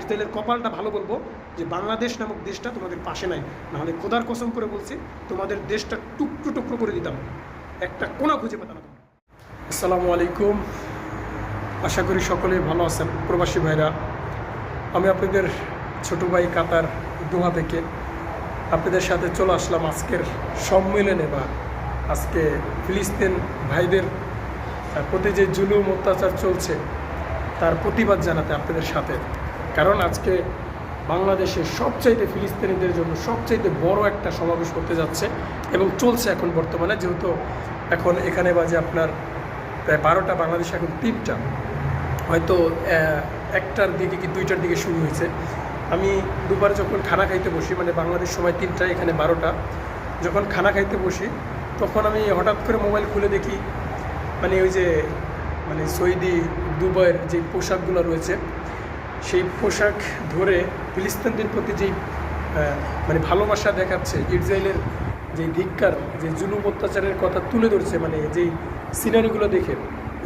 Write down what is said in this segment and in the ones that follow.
ইসরায়েলের কপালটা ভালো বলব যে বাংলাদেশ নামক দেশটা তোমাদের পাশে নাই। নাহলে খোদার কসম করে বলছি, তোমাদের দেশটা টুকরো টুকরো করে দিতাম। একটা কোনা খুঁজে পেতাম না আসসালামু আলাইকুম। আশা করি সকলেই ভালো আছেন, প্রবাসী ভাইরা। আমি আপনাদের ছোট ভাই কাতার দোহা থেকে আপনাদের সাথে চলে আসলাম আজকের সম্মেলনে বা আজকে ফিলিস্তিন ভাইদের প্রতি যে জুলুম, অত্যাচার চলছে, তার প্রতিবাদ জানাতে আপনাদের সাথে। কারণ আজকে বাংলাদেশের সবচাইতে ফিলিস্তিনিদের জন্য সবচাইতে বড় একটা সমাবেশ করতে যাচ্ছে এবং চলছে এখন বর্তমানে, যেহেতু এখন এখানে বাজে আপনার প্রায় বারোটা, বাংলাদেশে এখন তিনটা। হয়তো একটার দিকে কি দুইটার দিকে শুরু হয়েছে। আমি দুবার যখন খানা খাইতে বসি মানে বাংলাদেশ সময় তিনটা এখানে বারোটা, যখন খানা খাইতে বসি, তখন আমি হঠাৎ করে মোবাইল খুলে দেখি মানে ওই যে মানে সৌদি, দুবাইয়ের যে পোশাকগুলো রয়েছে সেই পোশাক ধরে ফিলিস্তিনদের প্রতি যেই মানে ভালোবাসা দেখাচ্ছে, ইসরায়েলের যে ধিক্কার, যে জুলুম অত্যাচারের কথা তুলে ধরছে মানে যেই সিনারিগুলো দেখে,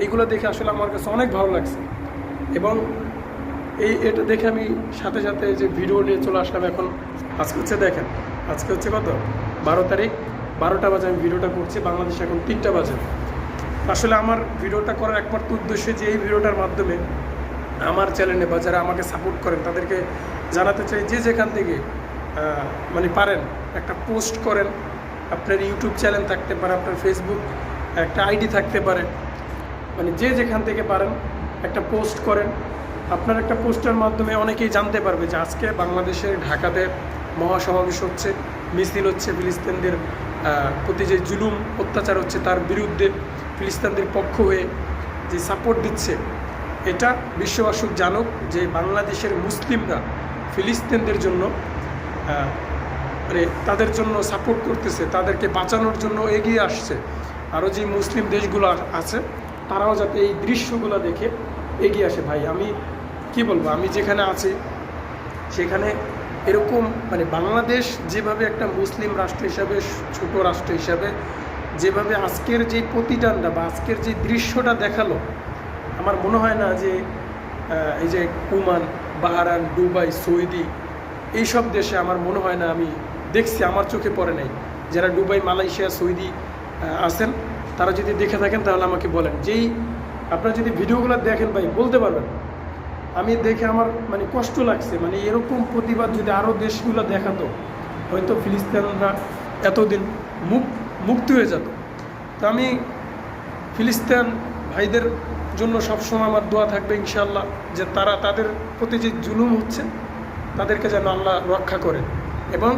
এইগুলো দেখে আসলে আমার কাছে অনেক ভালো লাগছে। এবং এই, এটা দেখে আমি সাথে সাথে যে ভিডিও নিয়ে চলে আসলাম এখন, আজকে হচ্ছে দেখেন, আজকে হচ্ছে কত? বারো তারিখ, বারোটা বাজে আমি ভিডিওটা করছি, বাংলাদেশে এখন তিনটা বাজে। আসলে আমার ভিডিওটা করার একমাত্র উদ্দেশ্য যে এই ভিডিওটার মাধ্যমে আমার চ্যানেলে বা যারা আমাকে সাপোর্ট করেন, তাদেরকে জানাতে চাই, যে যেখান থেকে মানে পারেন, একটা পোস্ট করেন। আপনার ইউটিউব চ্যানেল থাকতে পারে, আপনার ফেসবুক একটা আইডি থাকতে পারে। মানে যে যেখান থেকে পারেন, একটা পোস্ট করেন। আপনার একটা পোস্টের মাধ্যমে অনেকেই জানতে পারবে যে আজকে বাংলাদেশের ঢাকাতে মহাসমাবেশ হচ্ছে, মিছিল হচ্ছে, ফিলিস্তিনদের প্রতি যে জুলুম, অত্যাচার হচ্ছে, তার বিরুদ্ধে ফিলিস্তিনদের পক্ষ হয়ে যে সাপোর্ট দিচ্ছে এটা বিশ্ববাসক জানুক যে বাংলাদেশের মুসলিমরা ফিলিস্তিনদের জন্য তাদের জন্য সাপোর্ট করতেছে, তাদেরকে বাঁচানোর জন্য এগিয়ে আসছে। আরও যে মুসলিম দেশগুলো আছে, তারাও যাতে এই দৃশ্যগুলো দেখে এগিয়ে আসে। ভাই, আমি কি বলব? আমি যেখানে আছি, সেখানে এরকম মানে বাংলাদেশ যেভাবে একটা মুসলিম রাষ্ট্র হিসাবে, ছোট রাষ্ট্র হিসাবে যেভাবে আজকের যে প্রতিদানটা বা আজকের যে দৃশ্যটা দেখাল আমার মনে হয় না যে এই যে কুমান বাহারান দুবাই, সৌদি, এইসব দেশে আমার মনে হয় না আমি দেখছি, আমার চোখে পড়ে নাই। যারা দুবাই, মালয়েশিয়া, সৌদি আছেন, তারা যদি দেখে থাকেন, তাহলে আমাকে বলেন। যেই আপনারা যদি ভিডিওগুলো দেখেন ভাই, বলতে পারবেন। আমি দেখে আমার মানে কষ্ট লাগছে। মানে এরকম প্রতিবাদ যদি আরও দেশগুলো দেখাতো, হয়তো ফিলিস্তিনরা এতদিন মুক মুক্তি হয়ে যেত। তো আমি ফিলিস্তিন ভাইদের জন্য সবসময় আমার দোয়া থাকবে ইনশাল্লাহ যে তারা তাদের প্রতি যে জুলুম হচ্ছে, তাদেরকে যেন আল্লাহ রক্ষা করে। এবং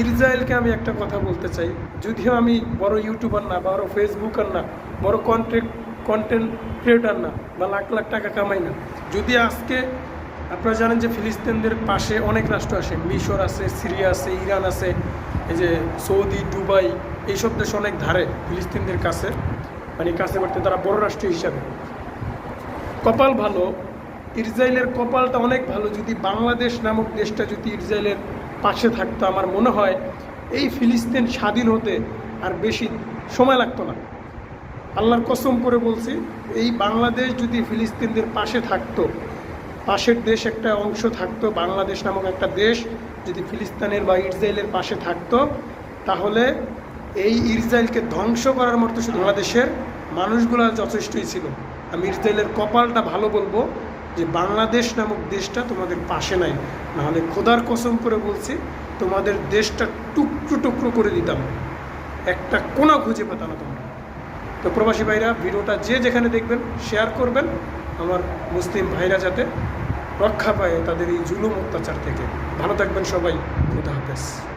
ইসরায়েলকে আমি একটা কথা বলতে চাই, যদিও আমি বড় ইউটিউবার না, বড় ফেসবুকার না, বড় কন্টেন্ট কন্টেন্ট ক্রিয়েটার না, বা লাখ লাখ টাকা কামাই না, যদি আজকে আপনারা জানেন যে ফিলিস্তিনদের পাশে অনেক রাষ্ট্র আছে, মিশর আছে, সিরিয়া আছে, ইরান আছে, এই যে সৌদি, দুবাই, এইসব দেশ অনেক ধারে ফিলিস্তিনদের কাছে মানে কাছে বাড়তে তারা বড় রাষ্ট্র হিসাবে। কপাল ভালো, ইসরায়েলের কপালটা অনেক ভালো। যদি বাংলাদেশ নামক দেশটা যদি ইসরায়েলের পাশে থাকতো, আমার মনে হয় এই ফিলিস্তিন স্বাধীন হতে আর বেশি সময় লাগতো না। আল্লাহর কসম করে বলছি, এই বাংলাদেশ যদি ফিলিস্তিনদের পাশে থাকতো, পাশের দেশ একটা অংশ থাকতো, বাংলাদেশ নামক একটা দেশ যদি ফিলিস্তিনের বা ইসরায়েলের পাশে থাকতো, তাহলে এই ইসরায়েলকে ধ্বংস করার মতো শুধু বাংলাদেশের মানুষগুলো যথেষ্টই ছিল। আমি ইসরায়েলের কপালটা ভালো বলব যে বাংলাদেশ নামক দেশটা তোমাদের পাশে নাই। নাহলে খোদার কসম করে বলছি, তোমাদের দেশটা টুকরো টুকরো করে দিতাম। একটা কোনা খুঁজে পেতাম তোমরা। তো প্রবাসী ভাইরা, ভিডিওটা যে যেখানে দেখবেন শেয়ার করবেন আমার মুসলিম ভাইরা যাতে রক্ষা পায় তাদের এই জুলুম অত্যাচার থেকে। ভালো থাকবেন সবাই। খুদা হাফেজ।